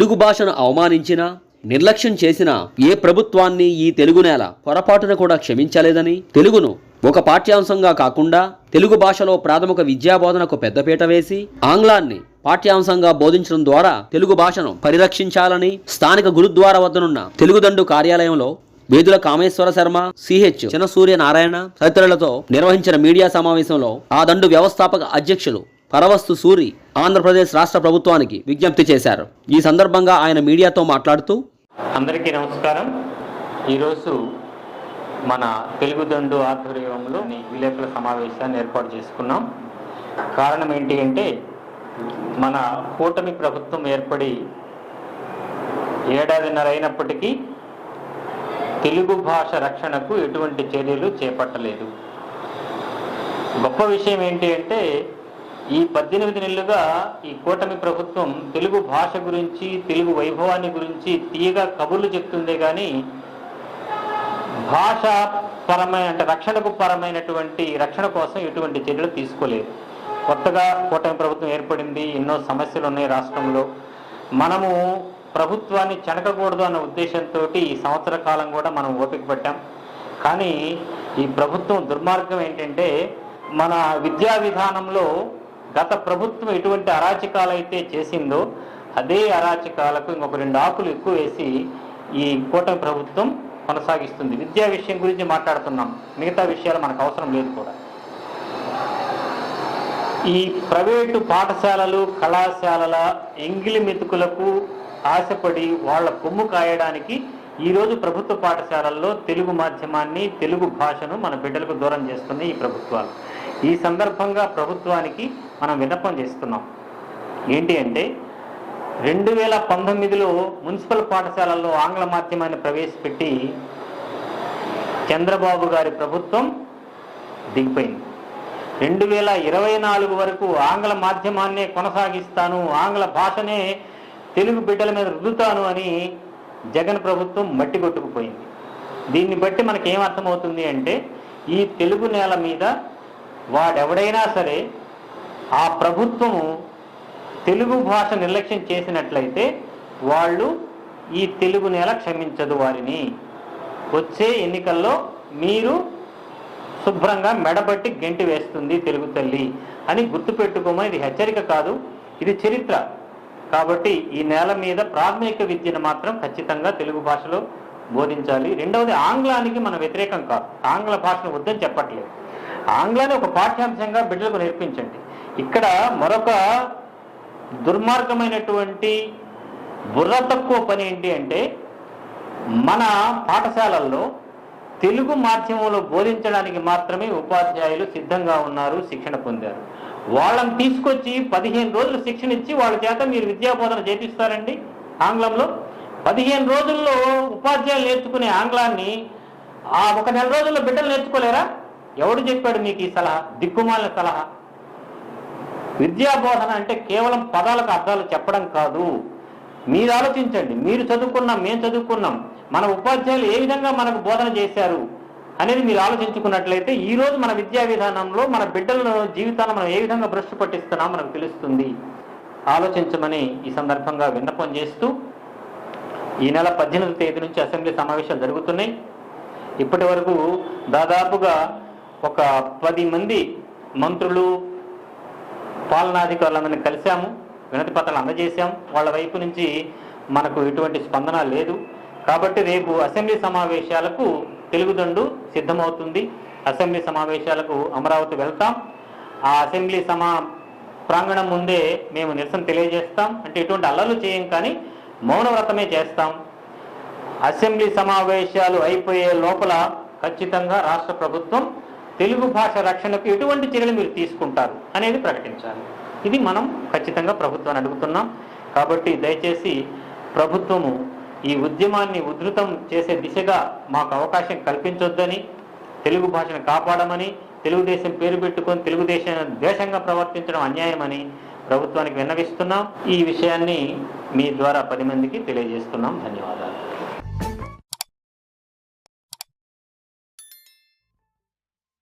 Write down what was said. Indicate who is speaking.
Speaker 1: తెలుగు భాషను అవమానించినా నిర్లక్ష్యం చేసిన ఏ ప్రభుత్వాన్ని ఈ తెలుగు నేల పొరపాటున కూడా క్షమించలేదని తెలుగును ఒక పాఠ్యాంశంగా కాకుండా తెలుగు భాషలో ప్రాథమిక విద్యాబోధనకు పెద్దపీట వేసి ఆంగ్లాన్ని పాఠ్యాంశంగా బోధించడం ద్వారా తెలుగు భాషను పరిరక్షించాలని స్థానిక గురుద్వార వద్దనున్న తెలుగుదండు కార్యాలయంలో వేదుల కామేశ్వర శర్మ సిహెచ్ చిన్నసూర్య నారాయణ తదితరులతో నిర్వహించిన మీడియా సమావేశంలో ఆ దండు వ్యవస్థాపక అధ్యక్షులు పరవస్తు సూరి ఆంధ్రప్రదేశ్ రాష్ట్ర ప్రభుత్వానికి విజ్ఞప్తి చేశారు. ఈ సందర్భంగా ఆయన మీడియాతో మాట్లాడుతూ
Speaker 2: అందరికీ నమస్కారం. ఈరోజు మన తెలుగుదండు ఆధ్వర్యంలో విలేకరుల సమావేశాన్ని ఏర్పాటు చేసుకున్నాం. కారణం ఏంటి అంటే మన కూటమి ప్రభుత్వం ఏర్పడి ఏడాదిన్నర అయినప్పటికీ తెలుగు భాష రక్షణకు ఎటువంటి చర్యలు చేపట్టలేదు. గొప్ప విషయం ఏంటి అంటే ఈ పద్దెనిమిది నెలలుగా ఈ కూటమి ప్రభుత్వం తెలుగు భాష గురించి తెలుగు వైభవాన్ని గురించి తీయగా కబుర్లు చెప్తుందే కానీ భాష పరమైన అంటే రక్షణకు పరమైనటువంటి రక్షణ కోసం ఎటువంటి చర్యలు తీసుకోలేదు. కొత్తగా కూటమి ప్రభుత్వం ఏర్పడింది ఎన్నో సమస్యలు ఉన్నాయి రాష్ట్రంలో. మనము ప్రభుత్వాన్ని చెనకకూడదు అన్న ఉద్దేశంతో ఈ సంవత్సర కాలం కూడా మనం ఓపిక పట్టాం. కానీ ఈ ప్రభుత్వం దుర్మార్గం ఏంటంటే మన విద్యా విధానంలో గత ప్రభుత్వం ఎటువంటి అరాచకాలు అయితే చేసిందో అదే అరాచకాలకు ఇంకొక రెండు ఆకులు ఎక్కువ వేసి ఈ కూటమి ప్రభుత్వం కొనసాగిస్తుంది. విద్యా విషయం గురించి మాట్లాడుతున్నాం. మిగతా విషయాలు మనకు అవసరం లేదు కూడా. ఈ ప్రైవేటు పాఠశాలలు కళాశాలల ఎంగిలి మెతుకులకు ఆశపడి వాళ్ళ కొమ్ము కాయడానికి ఈరోజు ప్రభుత్వ పాఠశాలల్లో తెలుగు మాధ్యమాన్ని తెలుగు భాషను మన బిడ్డలకు దూరం చేస్తున్నాయి ఈ ప్రభుత్వాలు. ఈ సందర్భంగా ప్రభుత్వానికి మనం విన్నపం చేస్తున్నాం. ఏంటి అంటే రెండు వేల పంతొమ్మిదిలో మున్సిపల్ పాఠశాలల్లో ఆంగ్ల మాధ్యమాన్ని ప్రవేశపెట్టి చంద్రబాబు గారి ప్రభుత్వం దిగిపోయింది. రెండు వేల ఇరవై నాలుగు వరకు ఆంగ్ల మాధ్యమాన్నే కొనసాగిస్తాను ఆంగ్ల భాషనే తెలుగు బిడ్డల మీద రుద్దుతాను అని జగన్ ప్రభుత్వం మట్టి కొట్టుకుపోయింది. దీన్ని బట్టి మనకి ఏం అర్థమవుతుంది అంటే ఈ తెలుగు నేల మీద వాడెవడైనా సరే ఆ ప్రభుత్వము తెలుగు భాష నిర్లక్ష్యం చేసినట్లయితే వాళ్ళు ఈ తెలుగు నేల క్షమించదు వారిని. వచ్చే ఎన్నికల్లో మీరు శుభ్రంగా మెడబట్టి గెంటి వేస్తుంది తెలుగు తల్లి అని గుర్తుపెట్టుకోమని ఇది హెచ్చరిక కాదు ఇది చరిత్ర. కాబట్టి ఈ నేల మీద ప్రాథమిక విద్యను మాత్రం ఖచ్చితంగా తెలుగు భాషలో బోధించాలి. రెండవది ఆంగ్లానికి మన వ్యతిరేకం కాదు. ఆంగ్ల భాషను వద్దని చెప్పట్లేదు. ఆంగ్లాన్ని ఒక పాఠ్యాంశంగా బిడ్డలకు నేర్పించండి. ఇక్కడ మరొక దుర్మార్గమైనటువంటి బుర్ర తక్కువ పని ఏంటి అంటే మన పాఠశాలల్లో తెలుగు మాధ్యమంలో బోధించడానికి మాత్రమే ఉపాధ్యాయులు సిద్ధంగా ఉన్నారు శిక్షణ పొందారు. వాళ్ళని తీసుకొచ్చి పదిహేను రోజులు శిక్షణ ఇచ్చి వాళ్ళ చేత మీరు విద్యాబోధన చేపిస్తారండి ఆంగ్లంలో? పదిహేను రోజుల్లో ఉపాధ్యాయులు నేర్చుకునే ఆంగ్లాన్ని ఆ ఒక నెల రోజుల్లో బిడ్డలు నేర్చుకోలేరా? ఎవడు చెప్పాడు మీకు ఈ సలహా? దిక్కుమాలిన సలహా. విద్యాబోధన అంటే కేవలం పదాలకు అర్థాలు చెప్పడం కాదు. మీరు ఆలోచించండి. మీరు చదువుకున్నాం మేము చదువుకున్నాం. మన ఉపాధ్యాయులు ఏ విధంగా మనకు బోధన చేశారు అనేది మీరు ఆలోచించుకున్నట్లయితే ఈ రోజు మన విద్యా విధానంలో మన బిడ్డల జీవితాన్ని మనం ఏ విధంగా భ్రష్టు పట్టిస్తున్నామో మనకు తెలుస్తుంది. ఆలోచించమని ఈ సందర్భంగా విన్నపం చేస్తూ ఈ నెల పద్దెనిమిది తేదీ నుంచి అసెంబ్లీ సమావేశాలు జరుగుతున్నాయి. ఇప్పటి వరకు దాదాపుగా ఒక పది మంది మంత్రులు పాలనాధికారులందరినీ కలిశాము వినతి పత్రాలు అందజేశాం వాళ్ళ వైపు నుంచి మనకు ఎటువంటి స్పందన లేదు. కాబట్టి రేపు అసెంబ్లీ సమావేశాలకు తెలుగుదండు సిద్ధమవుతుంది. అసెంబ్లీ సమావేశాలకు అమరావతి వెళ్తాం. ఆ అసెంబ్లీ సమా ప్రాంగణం ముందే మేము నిరసన తెలియజేస్తాం. అంటే ఎటువంటి అల్లలు చేయం కానీ మౌనవ్రతమే చేస్తాం. అసెంబ్లీ సమావేశాలు అయిపోయే లోపల ఖచ్చితంగా రాష్ట్ర ప్రభుత్వం తెలుగు భాష రక్షణకు ఎటువంటి చర్యలు మీరు తీసుకుంటారు అనేది ప్రకటించాలి. ఇది మనం ఖచ్చితంగా ప్రభుత్వాన్ని అడుగుతున్నాం. కాబట్టి దయచేసి ప్రభుత్వము ఈ ఉద్యమాన్ని ఉధృతం చేసే దిశగా మాకు అవకాశం కల్పించొద్దని తెలుగు భాషను కాపాడమని తెలుగుదేశం పేరు పెట్టుకొని తెలుగుదేశం ద్వేషంగా ప్రవర్తించడం అన్యాయమని ప్రభుత్వానికి విన్నవిస్తున్నాం. ఈ విషయాన్ని మీ ద్వారా పది మందికి తెలియజేస్తున్నాం. ధన్యవాదాలు.